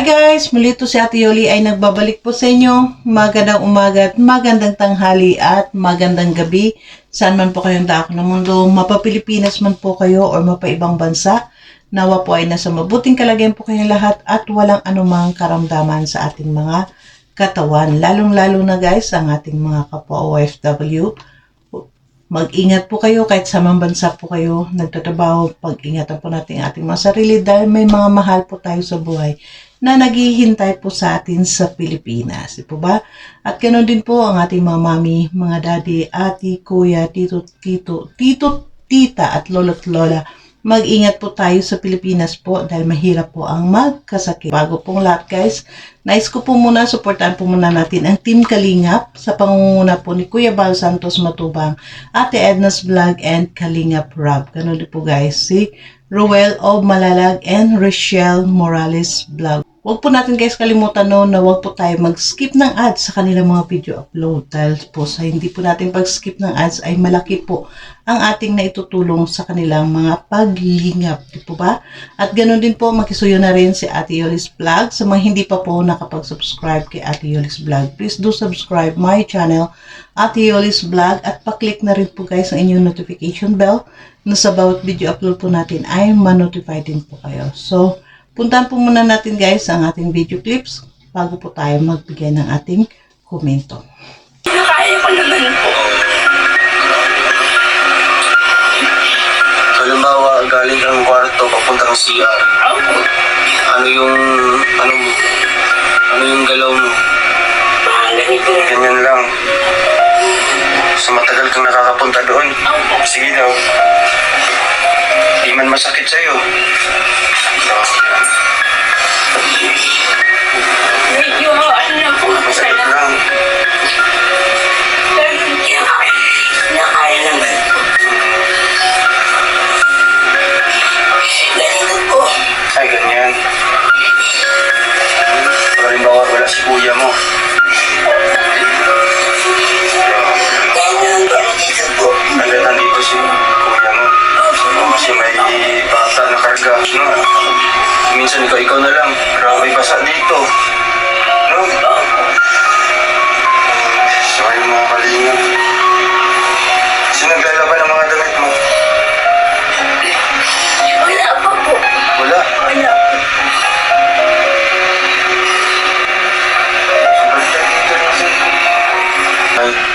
Hi guys! Muli to si Ate Yoli ay nagbabalik po sa inyo. Magandang umaga at magandang tanghali at magandang gabi. Saan man po kayong daak ng mundo, mapapilipinas man po kayo or mapaibang bansa. Nawa po ay nasa mabuting kalagayan po kayong lahat at walang anumang karamdaman sa ating mga katawan. Lalong-lalo na guys, ang ating mga kapwa OFW. Mag-ingat po kayo kahit sa mga bansa po kayo nagtatrabaho. Pag-ingatan po natin ating mga sarili dahil may mga mahal po tayo sa buhay na naghihintay po sa atin sa Pilipinas. Di po ba? At ganoon din po ang ating mga mami, mga daddy, ati, kuya, tito, tito, tito, tita at lolo't lola. Mag-ingat po tayo sa Pilipinas po dahil mahirap po ang magkasakit. Bago pong lahat guys, nais ko po muna, supportahan po muna natin ang Team Kalingap sa pangunguna po ni Kuya Bal Santos Matubang, Ate Edna's Vlog and Kalingap Rob. Ganun din po guys, si Roel of Malalag and Rochelle Morales Vlog. Huwag po natin guys kalimutan no, na huwag po tayo mag-skip ng ads sa kanilang mga video upload dahil po sa hindi po natin pag-skip ng ads ay malaki po ang ating naitutulong sa kanilang mga paglingap. Di po ba? At ganoon din po, makisuyo na rin si Ate Yolis Vlog. Sa mga hindi pa po nakapag-subscribe kay Ate Yolis Vlog, please do subscribe my channel, Ate Yolis Vlog. At paklik na rin po guys ang inyong notification bell na sa bawat video upload po natin ay ma-notify din po kayo. So, puntahan po muna natin guys ang ating video clips bago po tayo magbigay ng ating komento. Kaya ko naman po. Halimbawa, galing kang kwarto, papuntang CR. Opo. Ano yung, ano mo? Ano yung galaw mo? Mga ganito. Ganyan lang. So matagal kang nakakapunta doon. Opo. Sige daw. Di man masakit sa'yo. Medyo ano na po. Masakit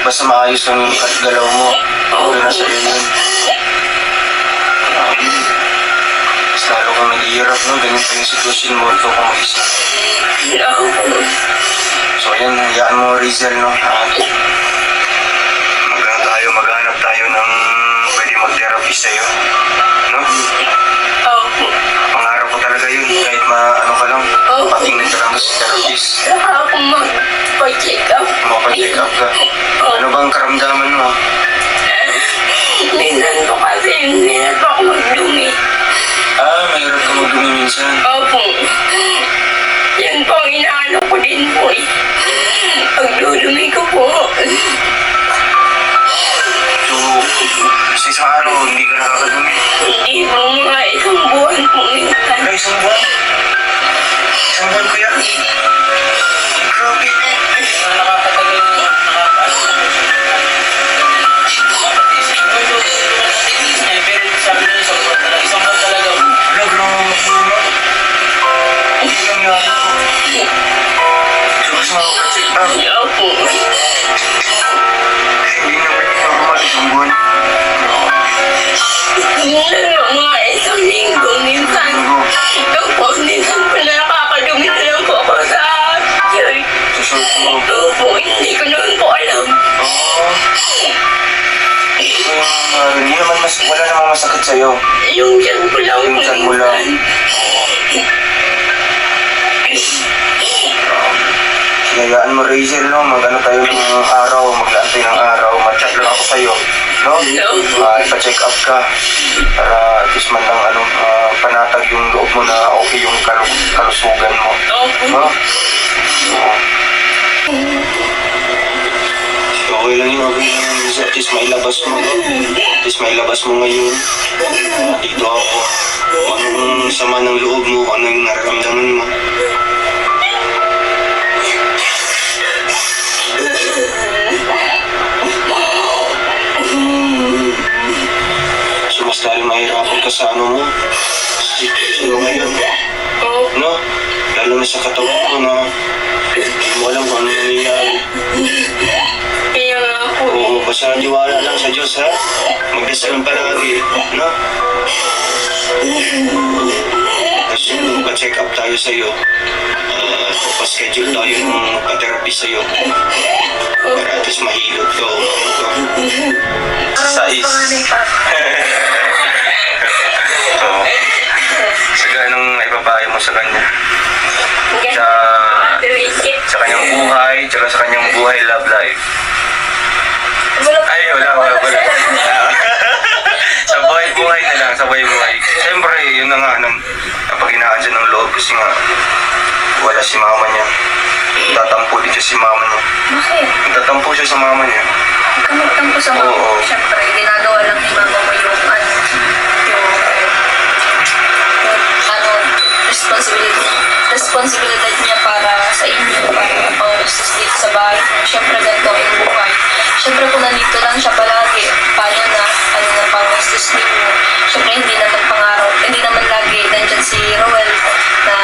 basta maayos lang yung galaw mo. Okay na sa'yo yun. Mas lalo kang naghihirap, no? Ganyan pa yung sitwasyon mo. Ikaw kung. Opo. So ayan, hayaan mo Rizal, no? Ah, Maghanap tayo, maghanap tayo ng pwede mag-therapy sa'yo. No? Opo. Kahit ma, ano ka lang, Opo. patingin ka lang sa therapist. Saka ako magpa-check up. Mapacheck up ka. Ano bang karamdaman mo? Minsan po kasi na po ako magdumi. Ah, mahirap ka magdumi minsan. Opo. Yan mga isang linggo minsan. Opo, minsan po nakakadumi na lang po ako sa church. Mo. Opo, hindi ko naman po alam. Oo. Ah, hindi naman mas, wala namang masakit sa'yo. Yung dyan ko lang po Yung mo lang. Hinayaan mo, Rachel, no? Mag-ano tayo ng araw, maglaan tayo ng araw. Mag-chat lang ako sa'yo, no? Uh, ipa-check up ka para at least man lang ano, ah, panatag yung loob mo na okay yung kalu- kalusugan mo. No? Oo. Okay lang yun, okay lang yun. At least mailabas mo, no? At least mailabas mo ngayon. Ah, dito ako. Kung anong sama ng loob mo, kung ano yung nararamdaman mo. Lalo mahirapan ka sa ano mo. Sa mo ngayon. No? Lalo na sa katawan ko na hindi mo alam kung ano nangyayari. Kaya nga po. Oo, basta diwala lang sa Diyos ha. Magdasal palagi. No? Kasi pa-check up tayo sa iyo. Uh, pa-schedule tayo ng pa-therapy sa iyo. Para at least mahilot ka o mamot ka. Sais. Oo. ipapayo mo sa kanya? Sa, sa kanyang buhay, tsaka sa kanyang buhay love life. Ay, wala, wala, wala. sa buhay buhay na lang, sa buhay buhay. Siyempre, yun na nga, nang napaghinaan siya ng loob kasi nga, wala si mama niya. Tatampo din siya si mama niya. Bakit? Tatampo siya sa mama niya. Kamagtang ko sa mga Oo. Siyempre, ginagawa lang ni mama mo responsibilidad niya para sa inyo, para pang-ustos dito sa bahay. Siyempre, ganito ang buhay. Siyempre, kung nandito lang siya palagi, paano na, ano na pang-ustos ninyo? Siyempre, hindi naman pangaraw, hindi naman lagi nandyan si Roel na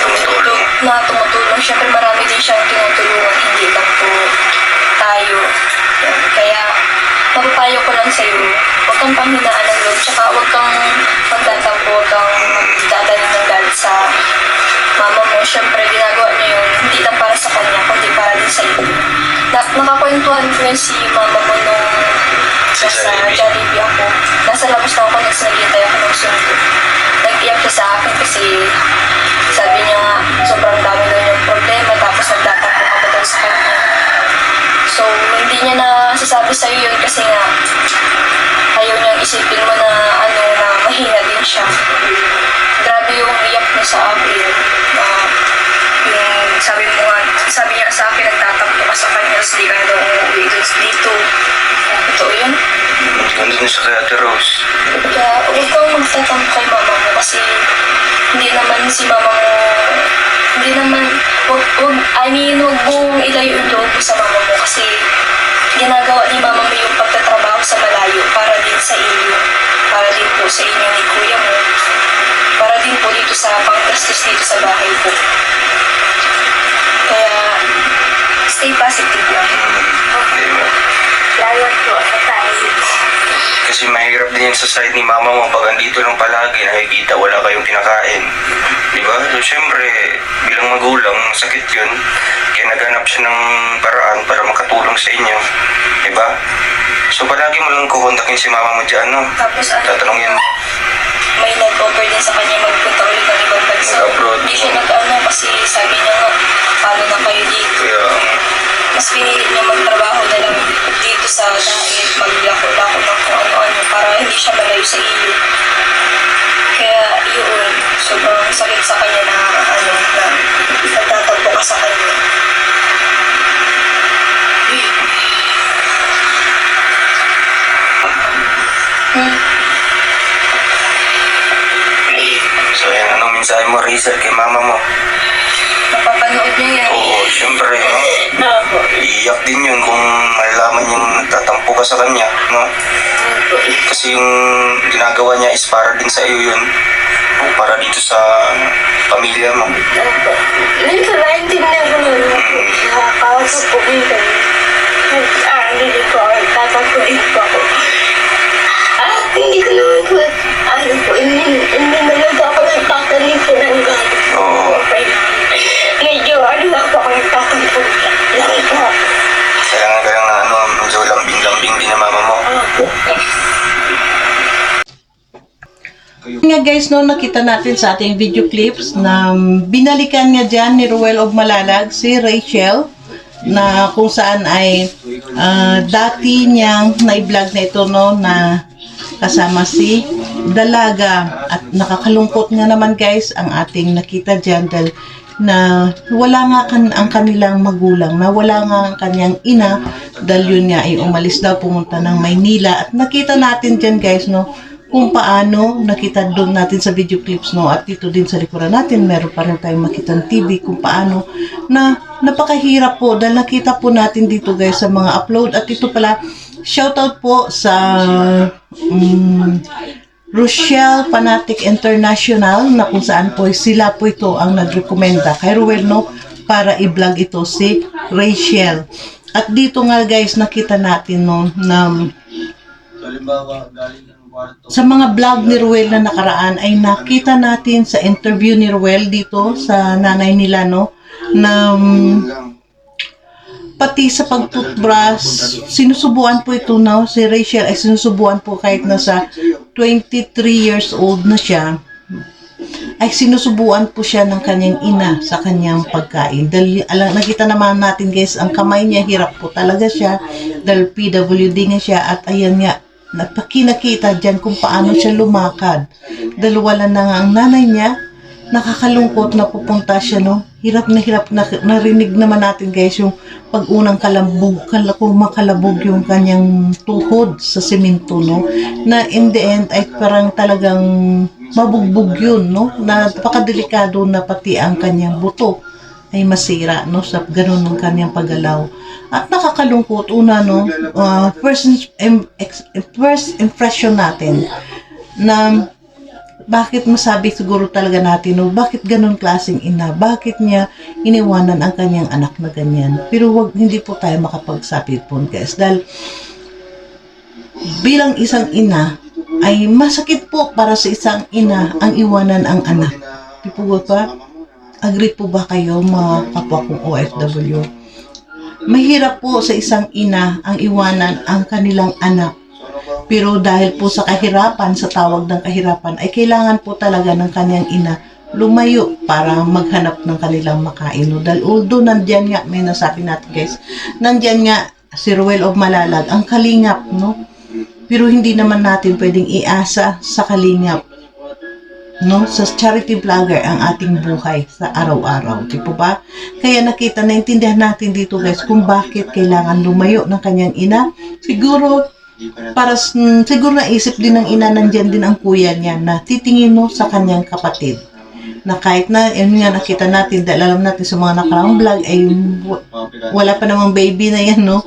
Tumutulong. na tumutulong. Siyempre marami din siyang tinutulungan, hindi lang po tayo. Kaya mapapayo ko lang sa'yo, huwag kang panghinaan ng loob, tsaka huwag kang magtatampo, huwag kang magdadali ng galit sa mama mo. Siyempre ginagawa niya yun, hindi lang para sa kanya, kundi para din sa iyo. Na, nakakwentuhan ko yun si mama mo nung Sa nasa Jollibee. Ako. Nasa labas na ako, nasa naghihintay ako ng sundo. Nag-iyak siya sa akin kasi sabi niya nga, sobrang dami daw niyang sasabi sa'yo yun kasi nga ayaw niyang isipin mo na ano na mahina din siya. Grabe yung iyak niya sa akin na yung sabi mo nga, sabi niya sa akin nagtatakbo ka sa kanya tapos di ka na daw umuwi dun dito. Totoo yun? Nandun na siya kay Ate Rose. Kaya huwag kang magtatampo kay mama mo kasi hindi naman si mama mo, hindi naman, wag, wag, I mean, huwag mong ilayo yung loob sa mama mo kasi ginagawa sa iyo, para din po sa inyo ni kuya mo, para din po dito sa panggastos dito sa bahay po. Kaya, stay positive lang. Di Salamat po sa tayo. Kasi mahirap din yan sa side ni mama mo pag andito lang palagi, nakikita wala kayong kinakain. Di ba? So, syempre, bilang magulang, sakit yun. Kaya naghanap siya ng paraan para makatulong sa inyo. Di ba? So, palagi mo lang kukontakin si mama mo dyan, no? Tapos ano, Tatanungin mo. may nag-offer din sa kanya magpunta ulit ng ibang bansa. Mag-abroad. Hindi siya sa iyo. Kaya yun, sobrang sakit sa kanya na ano, na nagtatampo ka sa kanya. Hmm. so yan, anong mensahe mo, Rizal, kay mama mo? Napapanood niya yan. Oo, syempre, no? Iiyak din yun kung malalaman yung nagtatampo ka sa kanya, no? Kasi yung ginagawa niya is para din sa iyo yun. Para dito sa pamilya mo. Opo. Minsan naintindihan ko na rin po. Nakakausap po minsan. Nag-aaral po ako. Tatapuin po ako. At hindi ko naman po, ano po, hindi, naman po ako nagtatanim po ng galit. Oo. Okay. Medyo ano lang po. Lang po. Kaya nga kaya nga ano, din mama mo. Opo. Nga guys, no, nakita natin sa ating video clips na um, binalikan nga dyan ni Ruel of Malalag si Rachel na kung saan ay ah, dati niyang na-vlog na ito no na kasama si Dalaga at nakakalungkot nga naman guys ang ating nakita dyan dahil na wala nga kan ang kanilang magulang na wala nga ang kanyang ina dahil yun nga ay umalis daw pumunta ng Maynila. At nakita natin dyan guys no kung paano nakita doon natin sa video clips no at dito din sa likuran natin meron pa rin tayong makitang TV kung paano na napakahirap po dahil nakita po natin dito guys sa mga upload. At ito pala shoutout po sa um, Rochelle Fanatic International na kung saan po sila po ito ang nagrekomenda kay Ruel no para i-vlog ito si Rachel. At dito nga guys nakita natin no na sa mga vlog ni Ruel na nakaraan ay nakita natin sa interview ni Ruel dito sa nanay nila no na mm, pati sa pagtutbrush, sinusubuan po ito no, si Rachel ay sinusubuan po kahit nasa 23 years old na siya, ay sinusubuan po siya ng kanyang ina sa kanyang pagkain. Dahil ala, nakita naman natin guys, ang kamay niya hirap po talaga siya dahil PWD nga siya at ayan nga, napakinakita dyan kung paano siya lumakad. Dahil wala na nga ang nanay niya, nakakalungkot na pupunta siya, no? Hirap na hirap na narinig naman natin guys yung pag unang kalabog, kala, kung makalabog yung kanyang tuhod sa simento, no? Na in the end ay parang talagang mabugbog yun, no? Na napakadelikado na pati ang kanyang buto ay masira, no? Sa ganun ng kanyang paggalaw. At nakakalungkot, una, no? uh, first, first impression natin na bakit masabi siguro talaga natin, no, bakit ganun klaseng ina? Bakit niya iniwanan ang kanyang anak na ganyan? Pero wag, hindi po tayo makapagsapit po, guys. Dahil bilang isang ina, ay masakit po para sa isang ina ang iwanan ang anak. Ba pa? Agree po ba kayo mga kapwa kong OFW? Mahirap po sa isang ina ang iwanan ang kanilang anak pero dahil po sa kahirapan, sa tawag ng kahirapan, ay kailangan po talaga ng kanyang ina lumayo para maghanap ng kanilang makain. No? Dahil although nandyan nga, may nasabi natin guys, nandyan nga si Ruel of Malalag, ang kalingap, no? Pero hindi naman natin pwedeng iasa sa kalingap. No? Sa charity vlogger ang ating buhay sa araw-araw. Di po ba? Kaya nakita, naintindihan natin dito guys kung bakit kailangan lumayo ng kanyang ina. Siguro, para mm, siguro naisip din ng ina nandyan din ang kuya niya na titingin mo sa kanyang kapatid. Na kahit na yun nga nakita natin dahil alam natin sa mga nakaraang vlog ay wala pa namang baby na yan no?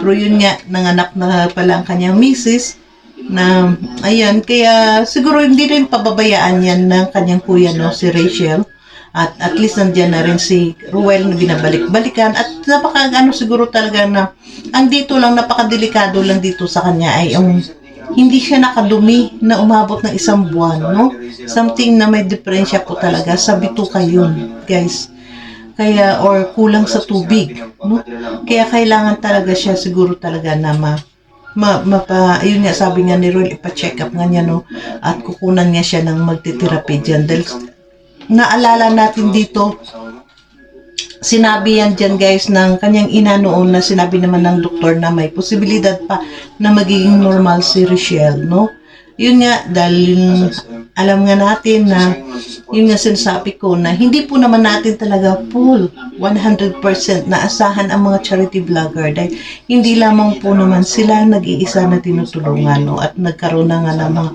Pero yun nga nanganak na pala ang kanyang misis na ayan kaya siguro hindi rin pababayaan yan ng kanyang kuya no si Rachel at at least nandiyan na rin si Ruel na binabalik-balikan at napaka ano siguro talaga na ang dito lang napakadelikado lang dito sa kanya ay ang hindi siya nakadumi na umabot ng isang buwan, no? Something na may diferensya po talaga sa bituka yun, guys. Kaya, or kulang sa tubig, no? Kaya kailangan talaga siya siguro talaga na ma, ma, mapa, ayun nga, sabi nga ni Roy, ipa-check up nga niya, no? At kukunan niya siya ng magtitherapy dyan. Dahil naalala natin dito, sinabi yan dyan guys ng kanyang ina noon na sinabi naman ng doktor na may posibilidad pa na magiging normal si Rochelle, no? Yun nga, dahil alam nga natin na yun nga sinasabi ko na hindi po naman natin talaga full 100% na asahan ang mga charity vlogger dahil hindi lamang po naman sila nag-iisa na tinutulungan no? at nagkaroon na nga ng mga,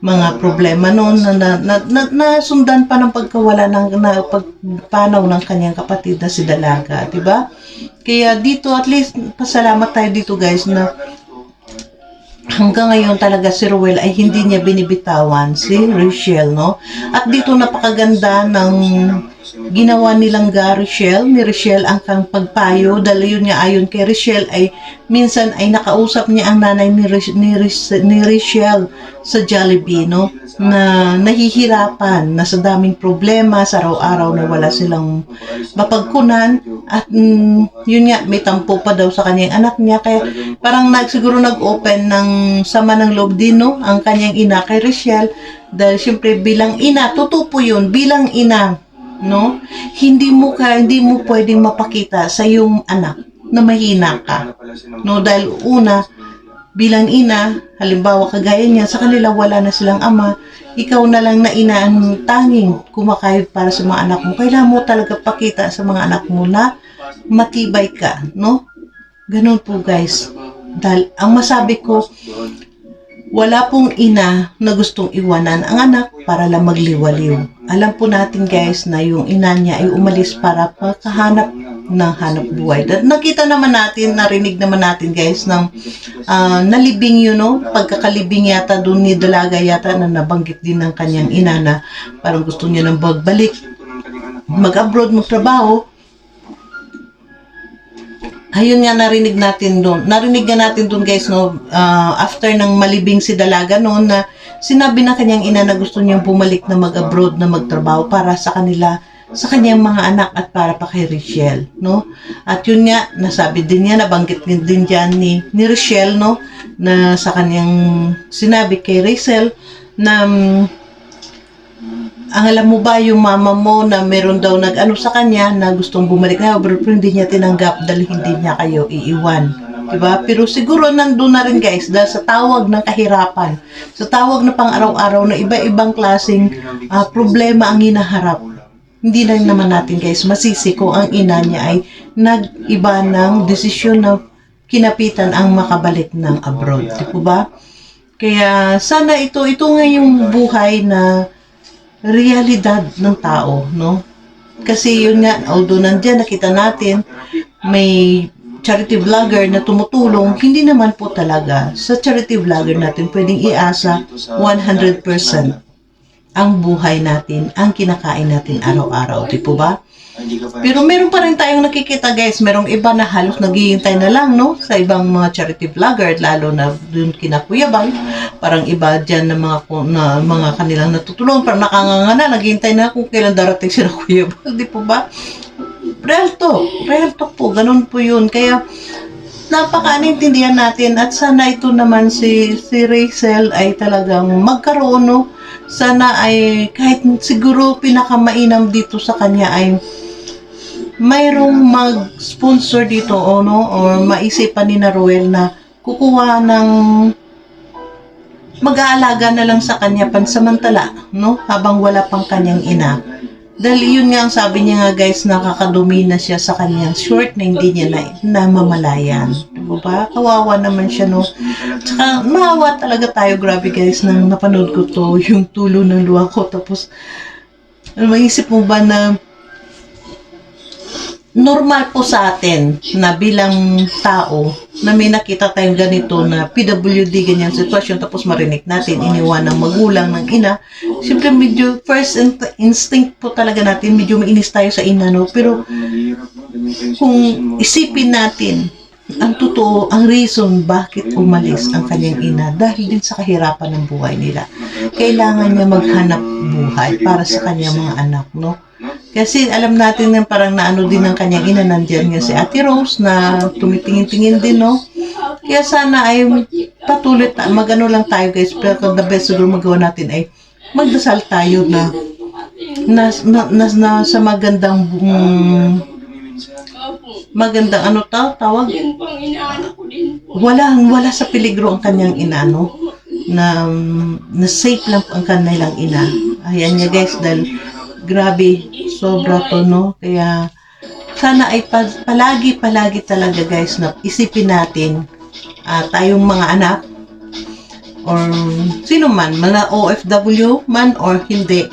mga problema noon na, na, na, na, nasundan pa ng pagkawala ng na, pagpanaw ng kanyang kapatid na si Dalaga, di ba? Kaya dito at least pasalamat tayo dito guys na hanggang ngayon talaga si Ruel ay hindi niya binibitawan si Rachel, no? At dito napakaganda ng ginawa nilang ga Rachel, ni Rachel ang kang pagpayo. Dahil yun nga ayon kay Rachel ay minsan ay nakausap niya ang nanay ni, Rach- ni, Rach- ni Rachel sa Jollibee, no? Na nahihirapan, na sa daming problema sa araw-araw na wala silang mapagkunan. At mm, yun nga may tampo pa daw sa kanyang anak niya. Kaya parang nag, siguro nag-open ng sama ng loob din no? Ang kanyang ina kay Rachel dahil syempre bilang ina totoo po yun bilang ina no? Hindi mo ka hindi mo pwedeng mapakita sa iyong anak na mahina ka no? Dahil una bilang ina halimbawa kagaya niya sa kanila wala na silang ama ikaw na lang na ina ang tanging kumakayod para sa mga anak mo. Kailangan mo talaga pakita sa mga anak mo na matibay ka no? Ganun po guys. Dahil ang masabi ko wala pong ina na gustong iwanan ang anak para lang magliwaliw. Alam po natin guys na yung ina niya ay umalis para makahanap ng hanap buhay. At nakita naman natin, narinig naman natin guys ng ah, nalibing yun, no? Pagkakalibing yata doon ni Dalaga yata na nabanggit din ng kanyang ina na parang gusto niya nang magbalik, mag-abroad, magtrabaho. Ayun nga narinig natin doon. Narinig nga natin doon guys no ah, after ng malibing si Dalaga noon na sinabi na kanyang ina na gusto niyang bumalik na mag-abroad na magtrabaho para sa kanila sa kanyang mga anak at para pa kay Richelle, no? At yun nga, nasabi din niya, nabanggit din dyan ni, ni Richelle, no? Na sa kanyang sinabi kay Rachel na mm, ang alam mo ba yung mama mo na meron daw nag-ano sa kanya na gustong bumalik na pero hindi niya tinanggap dahil hindi niya kayo iiwan. Diba? Pero siguro nandun na rin guys dahil sa tawag ng kahirapan, sa tawag na pang araw-araw na iba-ibang klaseng ah, problema ang hinaharap. Hindi na naman natin guys masisi kung ang ina niya ay nag-iba ng desisyon na kinapitan ang makabalik ng abroad. Di ba? Kaya sana ito, ito nga yung buhay na realidad ng tao, no? Kasi yun nga, although nandyan nakita natin, may charity vlogger na tumutulong, hindi naman po talaga sa charity vlogger natin pwedeng iasa 100% ang buhay natin, ang kinakain natin araw-araw, di po ba? Pero meron pa rin tayong nakikita guys, merong iba na halos naghihintay na lang no sa ibang mga charity vlogger lalo na dun kina Kuya. Parang iba diyan na mga na mga kanilang natutulungan, parang nakanganga na naghihintay na kung kailan darating sila Kuya Bal, di po ba? Real talk, real talk po, ganun po yun. Kaya napaka-naintindihan natin at sana ito naman si si Rachel ay talagang magkaroon no sana ay kahit siguro pinakamainam dito sa kanya ay mayroong mag-sponsor dito o no or maisipan ni na Ruel na kukuha ng mag-aalaga na lang sa kanya pansamantala no? Habang wala pang kanyang ina dahil yun nga ang sabi niya nga guys nakakadumi na siya sa kanyang short na hindi niya na, namamalayan. Diba? Ba? kawawa naman siya no? Tsaka maawa talaga tayo grabe guys nang napanood ko to yung tulo ng luha ko. Tapos ano, maisip mo ba na normal po sa atin na bilang tao na may nakita tayong ganito na PWD ganyan sitwasyon tapos marinig natin iniwan ng magulang ng ina siyempre medyo first in- instinct po talaga natin medyo mainis tayo sa ina no pero kung isipin natin ang totoo, ang reason bakit umalis ang kanyang ina dahil din sa kahirapan ng buhay nila. Kailangan niya maghanap buhay para sa kanyang mga anak, no? Kasi alam natin na parang naano din ng kanyang ina, nandyan nga si Ate Rose na tumitingin-tingin din, no? Kaya sana ay patuloy, ta- magano lang tayo guys, pero the best siguro magawa natin ay magdasal tayo na na, na, na, na sa magandang mm, magandang ano ta, tawag? Wala wala sa peligro ang kanyang ina no? Na na safe lang ang kanilang ina. Ayan nga guys dahil grabe sobra to no? Kaya sana ay pa- palagi palagi talaga guys na isipin natin ah, tayong mga anak or sino man mga OFW man or hindi.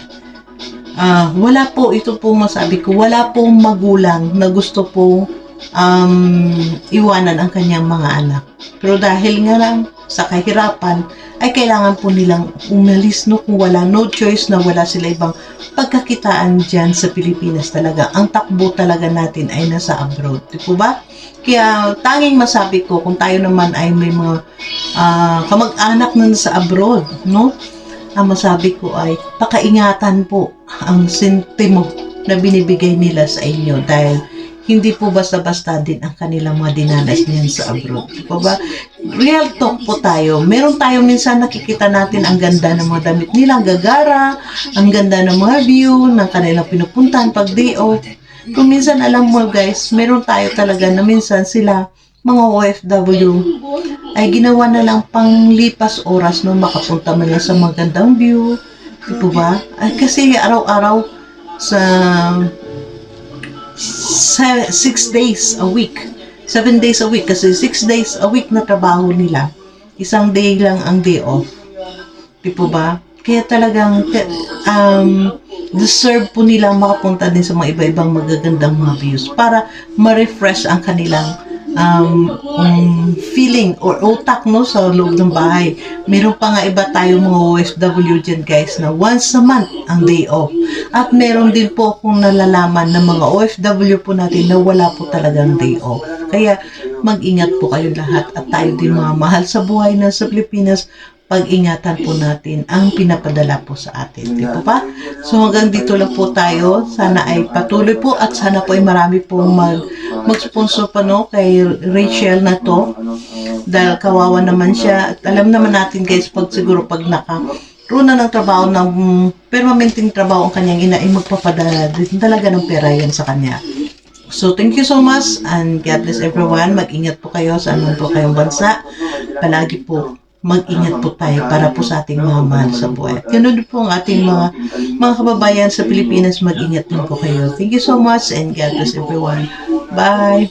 Ah, wala po ito po masabi ko wala pong magulang na gusto po um, iwanan ang kanyang mga anak. Pero dahil nga lang sa kahirapan ay kailangan po nilang umalis no? Kung wala no choice na wala sila ibang pagkakitaan dyan sa Pilipinas talaga. Ang takbo talaga natin ay nasa abroad di po ba? Kaya tanging masabi ko kung tayo naman ay may mga ah, kamag-anak na nasa abroad no? Ang masabi ko ay pakaingatan po ang sentimo na binibigay nila sa inyo dahil hindi po basta-basta din ang kanilang mga dinanas niyan sa abroad. Po ba? Real talk po tayo. Meron tayo minsan nakikita natin ang ganda ng mga damit nila, ang gagara, ang ganda ng mga view ng kanilang pinupuntahan pag day off. Kung minsan alam mo guys, meron tayo talaga na minsan sila mga OFW ay ginawa na lang panglipas oras no makapunta man lang sa magandang view. Di po ba? Ay, kasi araw-araw sa six days a week. Seven days a week. Kasi six days a week na trabaho nila. Isang day lang ang day off. Di po ba? Kaya talagang, um, deserve po nilang makapunta din sa mga iba-ibang magagandang mga views para ma-refresh ang kanilang um, um, feeling or utak no sa loob ng bahay. Meron pa nga iba tayong mga OFW dyan guys na once a month ang day off. At meron din po akong nalalaman ng mga OFW po natin na wala po talagang day off. Kaya mag-ingat po kayo lahat at tayo din mga mahal sa buhay na sa Pilipinas pag-ingatan po natin ang pinapadala po sa atin. Di po ba? So hanggang dito lang po tayo. Sana ay patuloy po at sana po ay marami pong mag, mag-sponsor pa no kay Rachel na to. Dahil kawawa naman siya. At alam naman natin guys, pag siguro pag naka runa ng trabaho ng permanenteng trabaho ang kanyang ina ay magpapadala din talaga ng pera yan sa kanya. So, thank you so much and God bless everyone. Mag-ingat po kayo sa anong po kayong bansa. Palagi po mag-ingat po tayo para po sa ating mga mahal sa buhay. Ganun din po ang ating mga mga kababayan sa Pilipinas, mag-ingat din po kayo. Thank you so much and God bless everyone. Bye!